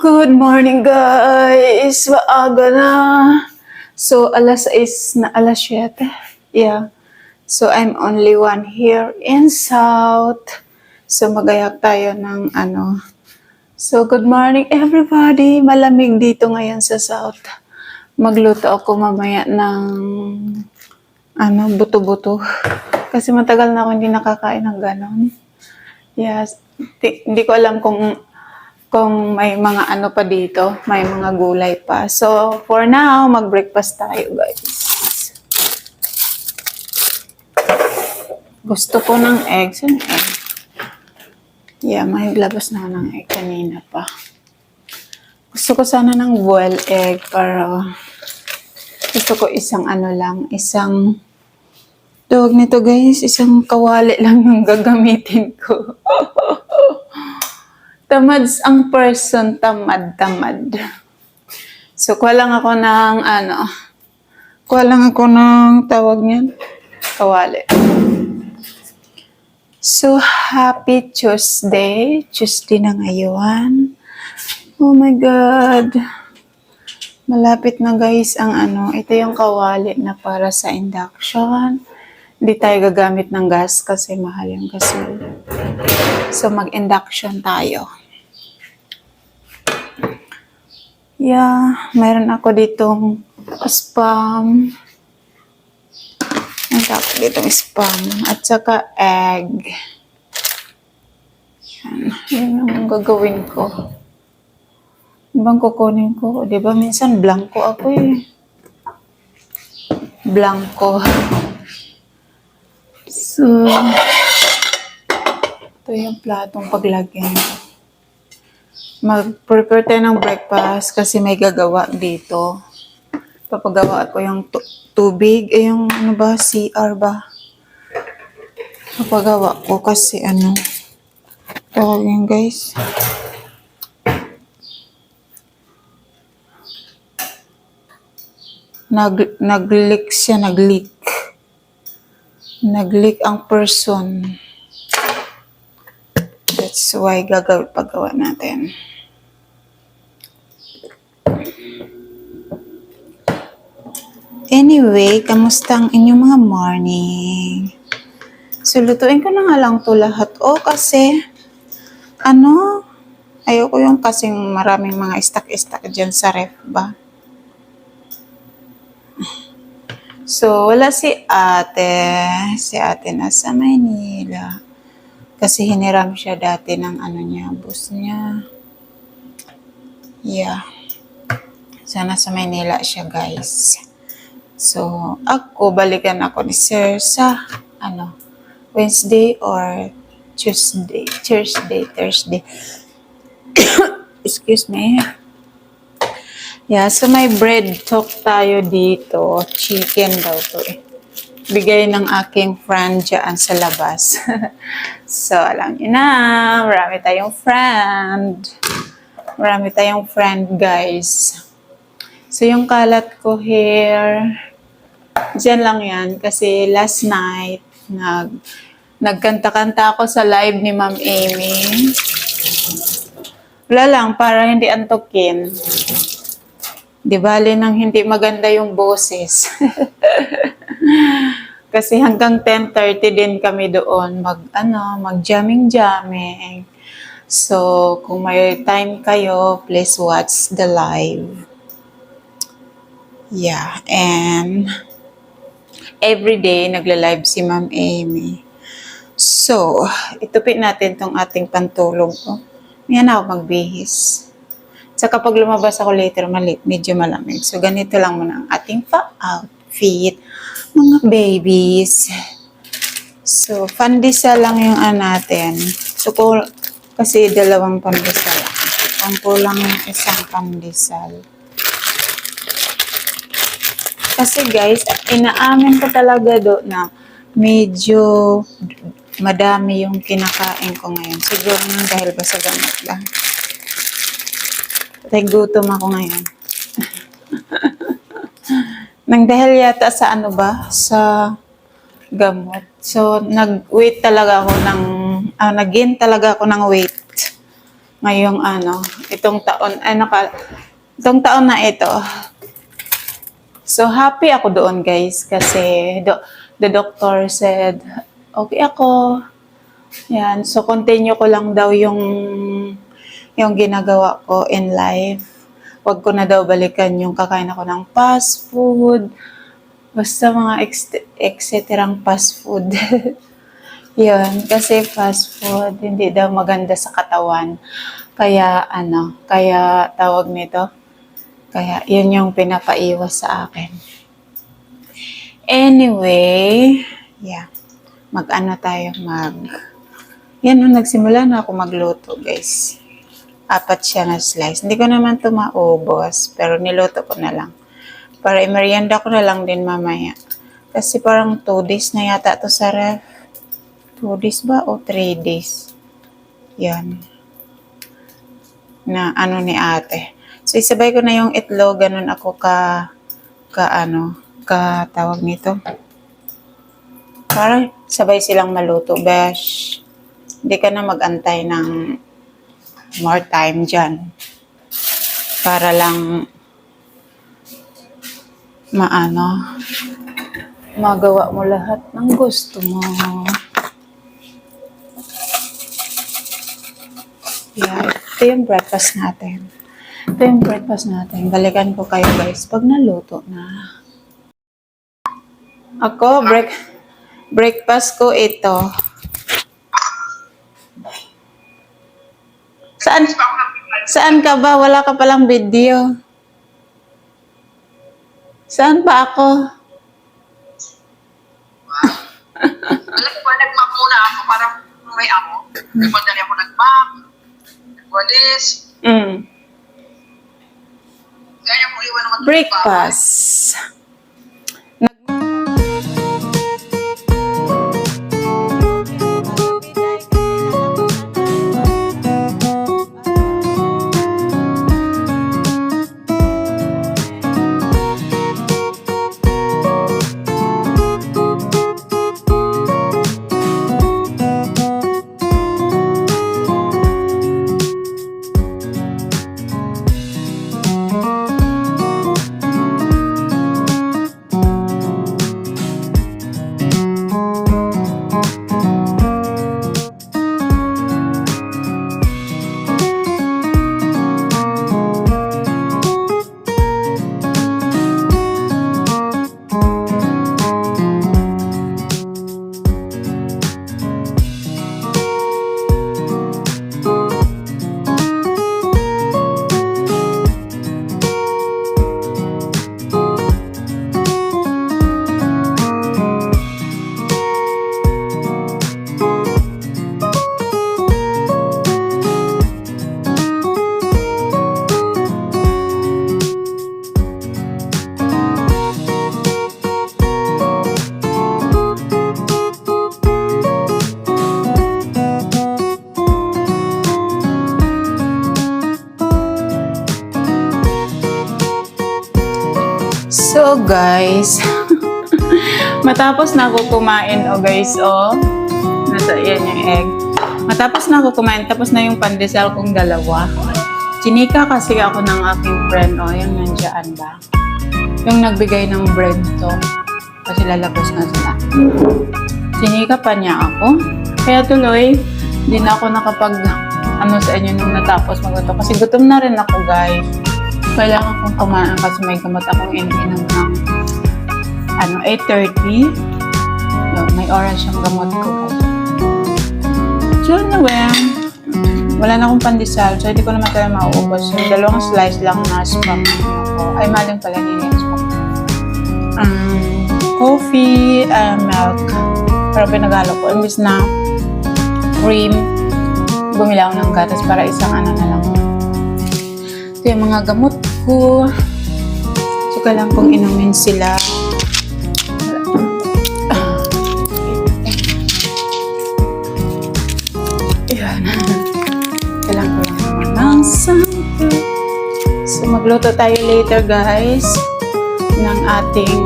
Good morning, guys! Maaga na. So, alas 6 na alas 7. Yeah. So, I'm only one here in South. So, magayak tayo ng ano. So, good morning, everybody! Malamig dito ngayon sa South. Magluto ako mamaya ng ano, buto-buto. Kasi matagal na ako hindi nakakain ng ganon. Yes. Di- hindi ko alam kung kung may mga ano pa dito, may mga gulay pa. So, for now, mag-breakfast tayo, guys. Gusto ko ng eggs. Ano egg? Yeah, may labas na ng egg kanina pa. Gusto ko sana ng boiled egg para gusto ko isang ano lang, isang tawag nito guys, isang kawali lang yung gagamitin ko. Tamads ang person, tamad-tamad. So, kuha lang ako ng, ano, kuha lang ako ng tawag niyan, kawali. So, happy Tuesday. Tuesday na ngayon. Oh my God. Malapit na guys ang ano, ito yung kawali na para sa induction. Hindi tayo gagamit ng gas kasi mahal yung gasol. So, mag-induction tayo. Yeah, mayroon ako ditong spam. Mayroon ako ditong spam. At saka egg. Yan. Yan ang gagawin ko. Ibang kukunin ko. Di ba minsan blanco ako eh. Blanco. So, ito yung platong paglagyan mag-prepare tayo ng breakfast kasi may gagawa dito. Papagawa ko yung tu- tubig, eh yung ano ba, CR ba? Papagawa ko kasi ano, tawag yun guys. Nag, nag-leak siya, nag-leak. Nag-leak ang person. That's why gagawin paggawa natin. Anyway, kamusta ang inyong mga morning? So, lutuin ko na nga lang to lahat. O, kasi, ano, ayoko yung kasing maraming mga istak-istak dyan sa ref ba? So, wala si ate. Si ate nasa Maynila. Kasi hiniram siya dati ng ano niya, bus niya. Yeah. Sana sa Maynila siya, guys. So, ako, balikan ako ni Sir sa, ano, Wednesday or Tuesday, Thursday, Thursday. Excuse me. Yeah, so may bread talk tayo dito. Chicken daw to eh. Bigay ng aking friend dyan sa labas. so, alam niyo na, marami tayong friend. Marami tayong friend, guys. So, yung kalat ko here, dyan lang yan. Kasi last night, nag, nagkanta-kanta ako sa live ni Ma'am Amy. Wala lang, para hindi antokin. Di bali nang hindi maganda yung boses. Kasi hanggang 10.30 din kami doon mag, ano, mag jamming jamming. So, kung may time kayo, please watch the live. Yeah, and every day nagla-live si Ma'am Amy. So, itupin natin tong ating pantulog ko. Yan ako magbihis. Sa kapag lumabas ako later, mali, medyo malamig. So, ganito lang muna ang ating pa-outfit. Mga babies. So, pandesal lang yung ano natin. So, kung, kasi dalawang pandesal lang. Kung kulang yung isang pandesal. Kasi guys, inaamin ko talaga do na medyo madami yung kinakain ko ngayon. Siguro nang dahil ba sa gamot lang. Tay gutom ako ngayon. nang dahil yata sa ano ba? Sa gamot. So, nag-wait talaga ako ng, ah, nag-gain talaga ako ng weight. ngayong ano, itong taon, ay naka, itong taon na ito. So, happy ako doon, guys, kasi do, the doctor said, okay ako. Yan, so continue ko lang daw yung yung ginagawa ko in life. Huwag ko na daw balikan yung kakain ako ng fast food. Basta mga etcetera fast food. Yun, kasi fast food, hindi daw maganda sa katawan. Kaya, ano, kaya tawag nito, kaya yun yung pinapaiwas sa akin. Anyway, yeah, mag-ano tayo, mag... Yan, nagsimula na ako magluto, guys. Apat siya na slice. Hindi ko naman ito maubos, pero niluto ko na lang. Para imerienda ko na lang din mamaya. Kasi parang 2 days na yata to sa ref. 2 days ba o 3 days? Yan. Na ano ni ate. So isabay ko na yung itlog, ganun ako ka ka ano, ka tawag nito. Para sabay silang maluto, besh. Hindi ka na magantay ng more time dyan. Para lang maano, magawa mo lahat ng gusto mo. Yeah, ito yung breakfast natin. Ito yung breakfast natin. Balikan ko kayo guys pag naluto na. Ako, break, breakfast ko ito. Saan, saan ka ba? Wala ka palang video. Saan ba ako? Alam ko, nag-map muna ako para may amo. Nagmadali ako nag-map, nagwalis. Mm. Kaya mo iwan naman Breakfast. So guys, matapos na ako kumain, oh guys, oh. Nasa yan yung egg. Matapos na ako kumain, tapos na yung pandesal kong dalawa. Chinika kasi ako ng aking friend, oh, yung nandiyan ba? Yung nagbigay ng bread to. Kasi lalabas na sila. Chinika pa niya ako. Kaya tuloy, hindi na ako nakapag ano sa inyo nung natapos magluto. Kasi gutom na rin ako, guys kailangan kong kumain kasi may gamot akong ininom ng ano, 8.30. Yun, may oras yung gamot ko. So, anyway, wala na akong pandesal, so hindi ko naman tayo mauubos. Yung dalawang slice lang na spam ko. Ay, maling pala nila yung spam. Um, coffee, uh, milk. Pero pinagalo ko. Imbis na cream, bumili ako ng gatas para isang ano na lang. Ito yung mga gamot ko. So, kailangan kong inumin sila. Ayan. Kailangan ko lang. So, magluto tayo later, guys, ng ating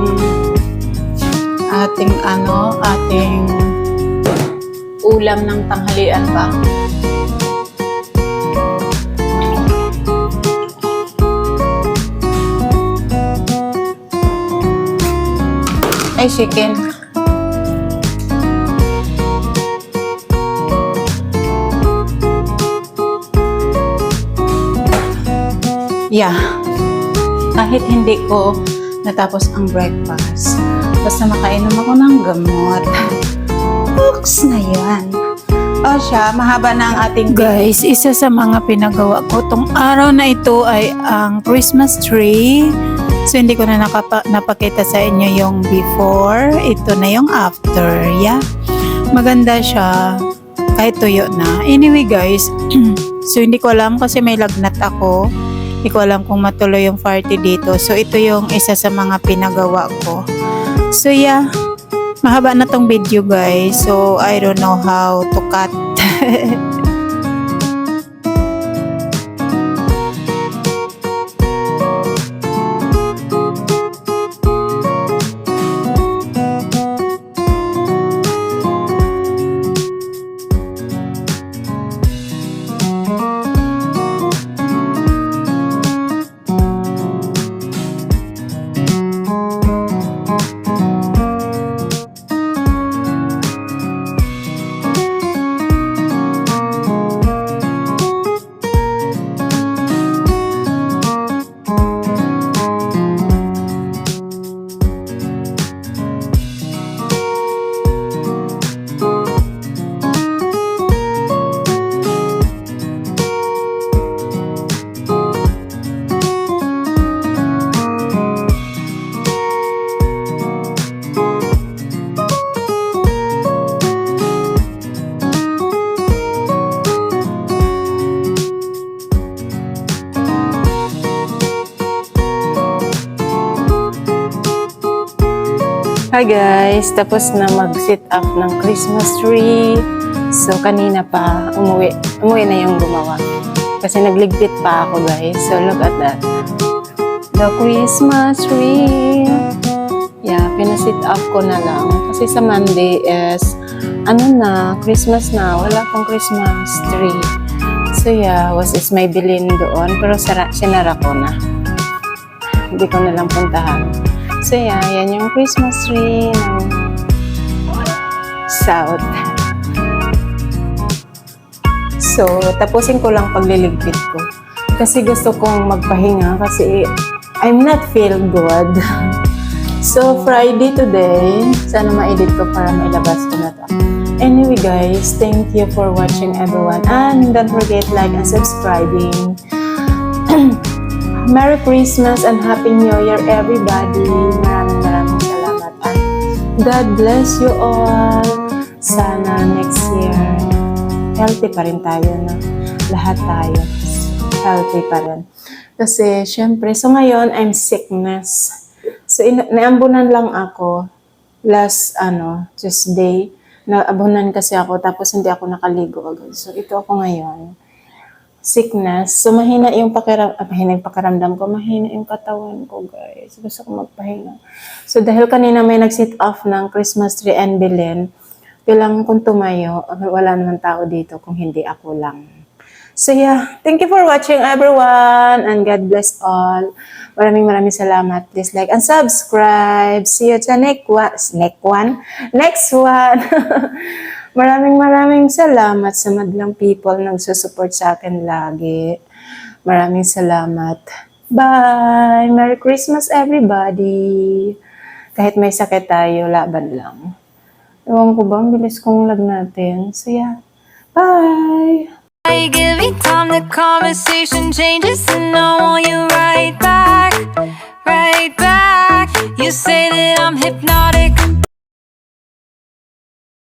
ating ano, ating ulam ng tanghalian ba? Ay, chicken. Yeah. Kahit hindi ko natapos ang breakfast, basta makainom ako ng gamot. Books na yan. O siya, mahaba na ang ating Guys, isa sa mga pinagawa ko tong araw na ito ay ang Christmas tree. So, hindi ko na nakapa- napakita sa inyo yung before. Ito na yung after. Yeah. Maganda siya. Kahit tuyo na. Anyway, guys. so, hindi ko alam kasi may lagnat ako. Hindi ko alam kung matuloy yung party dito. So, ito yung isa sa mga pinagawa ko. So, yeah. Mahaba na tong video, guys. So, I don't know how to cut. Guys! Tapos na mag-sit up ng Christmas tree. So, kanina pa, umuwi. Umuwi na yung gumawa. Kasi nagligpit pa ako guys. So, look at that. The Christmas tree. Yeah, pinasit up ko na lang. Kasi sa Monday is, ano na, Christmas na. Wala pang Christmas tree. So, yeah, was is may bilin doon. Pero sara, sinara ko na. Hindi ko na lang puntahan. So, yeah, yan yung Christmas tree ng South. So, tapusin ko lang pagliligpit ko. Kasi gusto kong magpahinga kasi I'm not feel good. So, Friday today, sana ma-edit ko para mailabas ko na to. Anyway guys, thank you for watching everyone. And don't forget like and subscribing. Merry Christmas and Happy New Year everybody. Maraming maraming salamat. At God bless you all. Sana next year, healthy pa rin tayo na. Lahat tayo. Healthy pa rin. Kasi, syempre, so ngayon, I'm sickness. So, in- naambunan lang ako last, ano, Tuesday. Naabunan kasi ako, tapos hindi ako nakaligo agad. So, ito ako ngayon sickness. So, mahina yung pakiram, ah, mahina yung pakiramdam ko, mahina yung katawan ko, guys. Gusto ko magpahinga. So, dahil kanina may nag-sit off ng Christmas tree and Belen, kailangan kong tumayo. Wala naman tao dito kung hindi ako lang. So, yeah. Thank you for watching, everyone. And God bless all. Maraming maraming salamat. Please like and subscribe. See you sa next one. Next one? Next one. Maraming maraming salamat sa madlang people na nagsusupport sa akin lagi. Maraming salamat. Bye! Merry Christmas everybody! Kahit may sakit tayo, laban lang. Ewan ko ba, ang bilis kong lag natin. So yeah, bye! You give me time, the conversation changes, and I want you right back, right back. You say that I'm hypnotic,